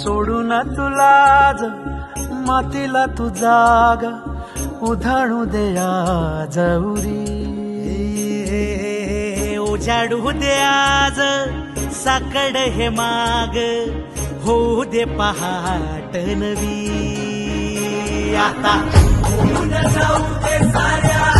सोडू ना तुलाज मातीला तू जाग उधाणू दे जवरी उजाडू दे आज साकड हे माग. होऊ दे पहाट नवी. आता होऊन जाऊ दे साऱ्या.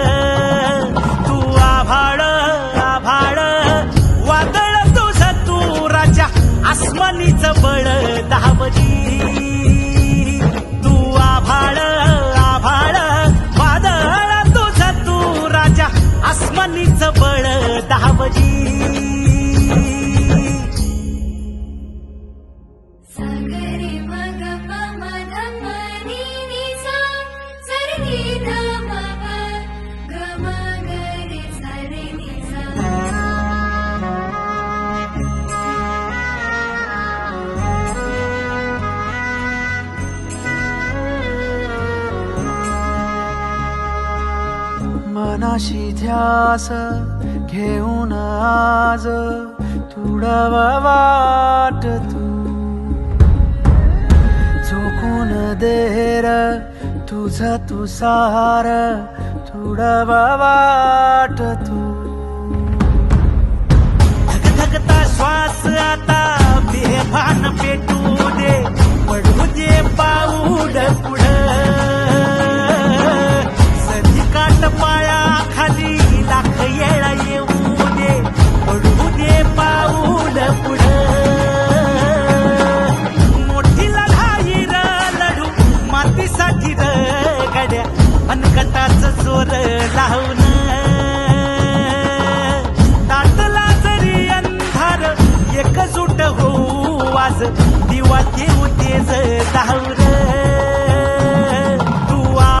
सागरे मनाशी ध्यास घेऊन आज तुडवा वाट तू. झोकून देर तुझ तुसार तुडवा वाट तू. धगधगता श्वास आता बेभान पेटू. जोर लावून. दाटला जरी अंधार एकजूट होऊ वाज दिवा देऊ तेज धावर